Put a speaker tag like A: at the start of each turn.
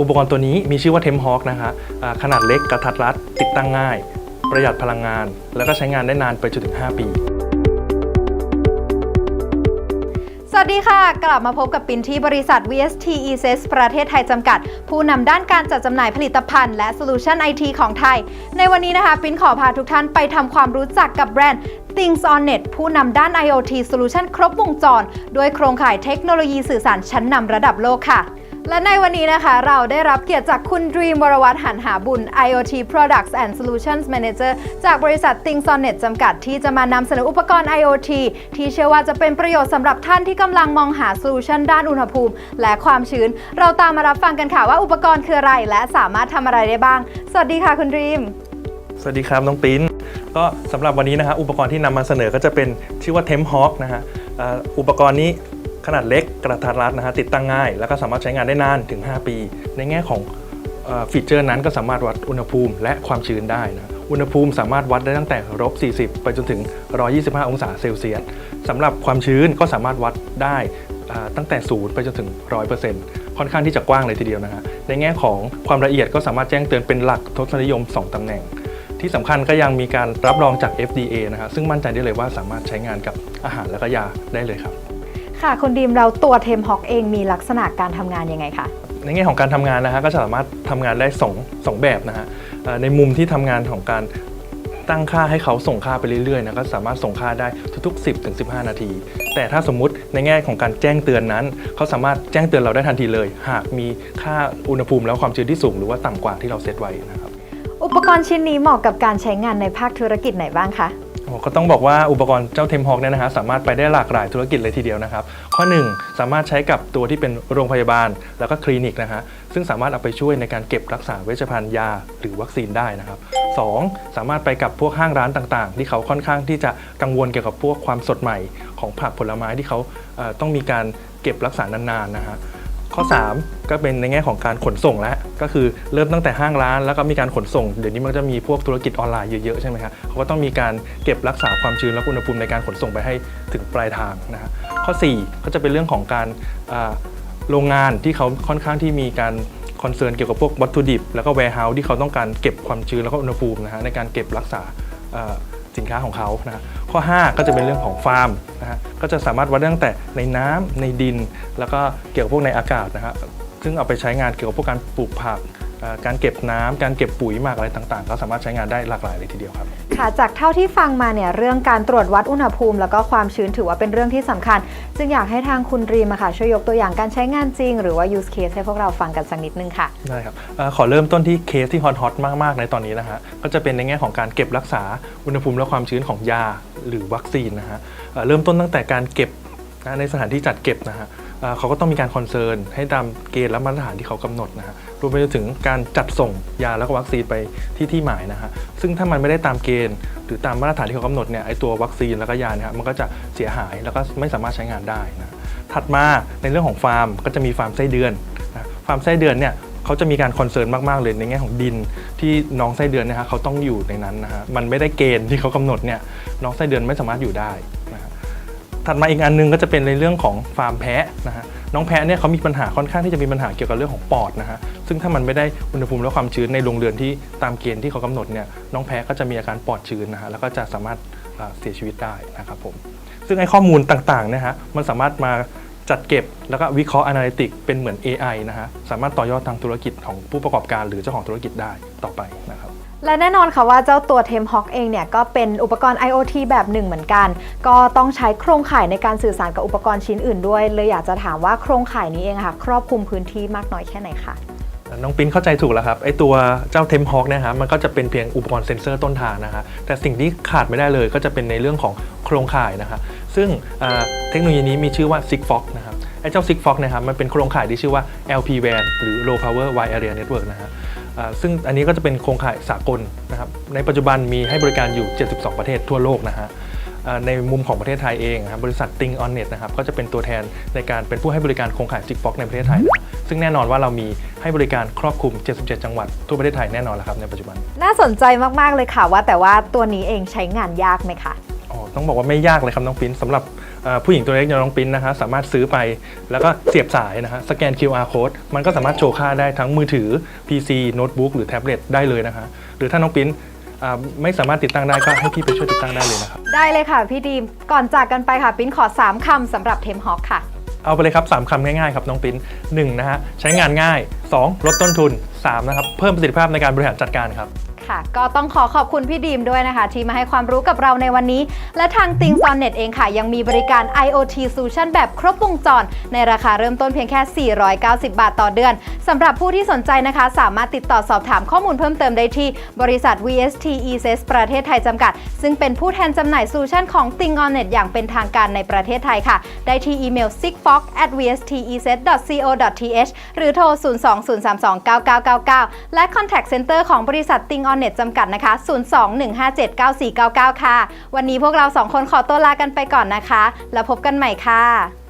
A: อุปกรณ์ตัวนี้มีชื่อว่า Temp Hawk นะคะขนาดเล็กกระทัดรัด ติดตั้งง่าย ประหยัดพลังงาน แล้วก็ใช้งานได้นานไปจนถึง 5 ปี
B: สวัสดีค่ะ กลับมาพบกับปินที่บริษัท VST e s ประเทศไทยจำกัด ผู้นำด้านการจัดจำหน่ายผลิตภัณฑ์ และ Solution IT ของไทย ในวันนี้นะคะปินขอพาทุกท่านไปทำความรู้จักกับแบรนด์ Things on Net ผู้นำด้าน IoT Solution ครบวงจร ด้วยโครงข่ายเทคโนโลยีสื่อสารชั้นนำระดับโลกค่ะ และในวันนี้นะคะเราได้รับเกียรติจากคุณดรีมวรวัตรหันหาบุญ IoT Products and Solutions Manager จากบริษัท Things on Net จำกัดที่จะมานำเสนออุปกรณ์ IoT ที่เชื่อว่าจะเป็นประโยชน์สำหรับท่านที่กำลังมองหาโซลูชันด้านอุณหภูมิ และความชื้น เราตามมารับฟังกันค่ะว่าอุปกรณ์คืออะไร และสามารถทำอะไรได้บ้าง สวัสดีค่ะคุณดรีม
A: สวัสดีครับน้องปิ้นก็สำหรับวันนี้นะฮะอุปกรณ์ที่นำมาเสนอก็จะเป็นชื่อว่า Temp Hawk นะฮะอุปกรณ์นี้ ขนาดเล็กกระทัดรัดนะฮะติดตั้งง่าย แล้วก็สามารถใช้งานได้นานถึง 5 ปี ในแง่ของอฟีเจอร์นั้นก็สามารถวัดอุณหภูมิและความชื้นได้นะอุณหภูมิสามารถวัดได้ตั้งแต่ลบ40 ไปจนถึง 125 องศาเซลเซียสสำหรับความชื้นก็สามารถวัดได้ตั้งแต่0ไปจนถึง 100%ค่อนข้างที่จะกว้างเลยทีเดียวนะฮะในแง่ของความละเอียดก็สามารถแจ้งเตือนเป็นหลักทศนิยม 2 ตำแหน่ง ที่สำคัญก็ยังมีการรับรองจาก FDA นะครับซึ่งมั่นใจได้เลยว่าสามารถใช้งานกับอาหารและก็ยาได้เลยครับ
B: ค่ะ คุณดรีมเราตัวเทมฮอกเองมีลักษณะการทำงานยังไงคะ
A: ในแง่ของการทำงานนะฮะก็สามารถทำงานได้สองสองแบบนะฮะเอ่อในมุมที่ทำงานของการตั้งค่าให้เขาส่งค่าไปเรื่อยๆนะก็สามารถส่งค่าได้ทุก ๆ 10ถึง15 นาที แต่ถ้าสมมุติในแง่ของการแจ้งเตือนนั้น เขาสามารถแจ้งเตือนเราได้ทันทีเลย หากมีค่าอุณหภูมิแล้วความชื้นที่สูงหรือว่าต่ำกว่าที่เราเซตไว้นะครับ
B: อุปกรณ์ชิ้นนี้เหมาะกับการใช้งานในภาคธุรกิจไหนบ้างคะ
A: โอ้ ก็ต้องบอกว่าอุปกรณ์เจ้าเทมฮอกเนี่ยนะฮะสามารถไปได้หลากหลายธุรกิจเลยทีเดียวนะครับ ข้อ 1 สามารถใช้กับตัวที่เป็นโรงพยาบาล แล้วก็คลินิกนะฮะซึ่งสามารถเอาไปช่วยในการเก็บรักษาเวชภัณฑ์ยาหรือวัคซีนได้นะครับ 2. สามารถไปกับพวกห้างร้านต่างๆ ที่เขาค่อนข้างที่จะกังวลเกี่ยวกับพวกความสดใหม่ของผักผลไม้ที่เขาต้องมีการเก็บรักษานานๆนะฮะ ข้อ 3 ก็เป็นในแง่ของการขนส่งแล้วก็คือเริ่มตั้งแต่ห้างร้าน แล้วก็มีการขนส่ง เดี๋ยวนี้มันจะมีพวกธุรกิจออนไลน์เยอะๆใช่ไหมครับเขาก็ต้องมีการเก็บรักษาความชื้นและอุณหภูมิในการขนส่งไปให้ถึงปลายทางนะฮะข้อ 4 ก็จะเป็นเรื่องของการโรงงานที่เขาค่อนข้างที่มีการคอนเซิร์นเกี่ยวกับพวกวัตถุดิบ แล้วก็แวร์เฮาส์ที่เขาต้องการเก็บความชื้นแล้วก็อุณหภูมินะฮะในการเก็บรักษาสินค้าของเขานะฮะ ข้อ 5 ก็จะเป็นเรื่องของฟาร์มนะฮะก็จะสามารถวัดตั้งแต่ในน้ำในดิน แล้วก็เกี่ยวกับพวกในอากาศนะฮะซึ่งเอาไปใช้งานเกี่ยวกับพวกการปลูกผัก การเก็บน้ำการเก็บปุ๋ยหมักอะไรต่างๆ ก็สามารถใช้งานได้หลากหลายเลยทีเดียวครับ
B: ค่ะจากเท่าที่ฟังมาเนี่ยเรื่องการตรวจวัดอุณหภูมิ แล้วก็ความชื้นถือว่าเป็นเรื่องที่สำคัญ จึงอยากให้ทางคุณรีมอะค่ะช่วยยกตัวอย่างการใช้งานจริง หรือว่า use case ให้พวกเราฟังกันสักนิดนึงค่ะ
A: ได้ครับเอ่อขอเริ่มต้นที่เคสที่ฮอตฮอตมากๆ ในตอนนี้นะฮะก็จะเป็นในแง่ของการเก็บรักษาอุณหภูมิและความชื้นของยาหรือวัคซีนนะฮะเอ่อเริ่มต้นตั้งแต่การเก็บ นะในสถานที่จัดเก็บนะฮะเขาก็ต้องมีการคอนเซิร์นให้ตามเกณฑ์และมาตรฐานที่เขากำหนดนะฮะรวมไปจนถึงการจัดส่งยาแล้วก็วัคซีนไปที่ที่หมายนะฮะซึ่งถ้ามันไม่ได้ตามเกณฑ์ หรือตามมาตรฐานที่เขากำหนดเนี่ยไอตัววัคซีนแล้วก็ยาเนี่ยฮะมันก็จะเสียหายแล้วก็ไม่สามารถใช้งานได้นะถัดมาในเรื่องของฟาร์มก็จะมีฟาร์มไส้เดือนนะฟาร์มไส้เดือนเนี่ยเขาจะมีการคอนเซิร์นมาก ๆ เลยในแง่ของดินที่น้องไส้เดือนนะฮะเขาต้องอยู่ในนั้นนะฮะมันไม่ได้เกณฑ์ที่เขากำหนดเนี่ยน้องไส้เดือนไม่สามารถอยู่ได้ ถัดมาอีกอันหนึงก็จะเป็นในเรื่องของฟาร์มแพะนะฮะน้องแพะเนี่ยเขามีปัญหาค่อนข้างที่จะมีปัญหาเกี่ยวกับเรื่องของปอดนะฮะซึ่งถ้ามันไม่ได้อุณหภูมิและความชื้นในโรงเรือนที่ตามเกณฑ์ที่เขากำหนดเนี่ยน้องแพะก็จะมีอาการปอดชื้นนะฮะแล้วก็จะสามารถเสียชีวิตได้นะครับผมซึ่งไอ้ข้อมูลต่างๆเนะฮะมันสามารถมาจัดเก็บแล้วก็วิเคราะห์ Analytic เป็นเหมือน AI นะฮะสามารถต่อยอดทางธุรกิจของผู้ประกอบการหรือเจ้าของธุรกิจได้ต่อไปนะครับ
B: และแน่นอนค่ะว่าเจ้าตัว t e m h a w k เองเนี่ยก็เป็นอุปกรณ์ IoT แบบหนึ่งเหมือนกัน ก็ต้องใช้โครงข่ายในการสื่อสารกับอุปกรณ์ชิ้นอื่นด้วย เลยอยากจะถามว่าโครงข่ายนี้เองค่ะครอบคลุมพื้นที่มากน้อยแค่ไหนคะ
A: น้องปิ้นเข้าใจถูกแล้วครับไอ้ตัวเจ้าเทมฮอกเนี่ยฮะมันก็จะเป็นเพียงอุปกรณ์เซ็นเซอร์ต้นทางนะฮะแต่สิ่งที่ขาดไม่ได้เลยก็จะเป็นในเรื่องของโครงข่ายนะฮะซึ่งเทคโนโลยีนี้มีชื่อว่า Sigfox นะครับไอ้เจ้า Sigfox นะครับมันเป็นโครงข่ายที่ชื่อว่า LPWAN หรือ Low Power Wide Area Network นะฮะอ่า ซึ่งอันนี้ก็จะเป็นโครงข่ายสากลนะครับในปัจจุบันมีให้บริการอยู่ 72 ประเทศทั่วโลกนะฮะอ่าในมุมของประเทศไทยเองนะครับบริษัท Ting on Net นะครับก็จะเป็นตัวแทนในการเป็นผู้ให้บริการโครงข่าย Sigfox ในประเทศไทยนะซึ่งแน่นอนว่าเรามีให้บริการครอบคลุม 77 จังหวัดทั่วประเทศไทยแน่นอนแล้วครับในปัจจุบัน
B: น่าสนใจมาก ๆ เลยค่ะว่าแต่ว่าตัวนี้เองใช้งานยากไหมคะ
A: อ๋อต้องบอกว่าไม่ยากเลยครับน้องปิ้นสำหรับเอ่อ ผู้หญิงตัวเล็กอย่างน้องปิ้นนะฮะสามารถซื้อไปแล้วก็เสียบสายนะฮะสแกน QR code มันก็สามารถโชว์ค่าได้ทั้งมือถือ PC โน้ตบุ๊กหรือแท็บเล็ตได้เลยนะฮะหรือถ้าน้องปิ้นอ่าไม่สามารถติดตั้งได้ก็ให้พี่ไปช่วยติดตั้งได้เลยนะครับ
B: ได้เลยค่ะพี่ดีมก่อนจากกันไปค่ะปิ้นขอ 3คำสำหรับเทมฮอคค่ะ
A: เอาไปเลยครับ 3คำง่ายๆครับน้องปิ้น1นะฮะใช้งานง่าย 2 ลดต้นทุน 3 นะครับ เพิ่มประสิทธิภาพในการบริหารจัดการครับ
B: ค่ะ ก็ต้องขอขอบคุณพี่ดีมด้วยนะคะ ที่มาให้ความรู้กับเราในวันนี้ และทาง t h i n g s on Net เองค่ะ ยังมีบริการ IoT Solution แบบครบวงจร ในราคาเริ่มต้นเพียงแค่ 490 บาทต่อเดือนสำหรับผู้ที่สนใจนะคะ สามารถติดต่อสอบถามข้อมูลเพิ่มเติมได้ที่บริษัท VST e s s ประเทศไทยจำกัด ซึ่งเป็นผู้แทนจำหน่ายโซลูชันของ t h i n g on Net อย่างเป็นทางการในประเทศไทยค่ะ ได้ที่อีเมล s i g f o x v s t e s c o t h หรือโทร 020329999 และ contact center ของบริษัท t h i n g เน็ตจำกัดนะคะ 021579499 ค่ะ วันนี้พวกเราสองคนขอตัวลากันไปก่อนนะคะ แล้วพบกันใหม่ค่ะ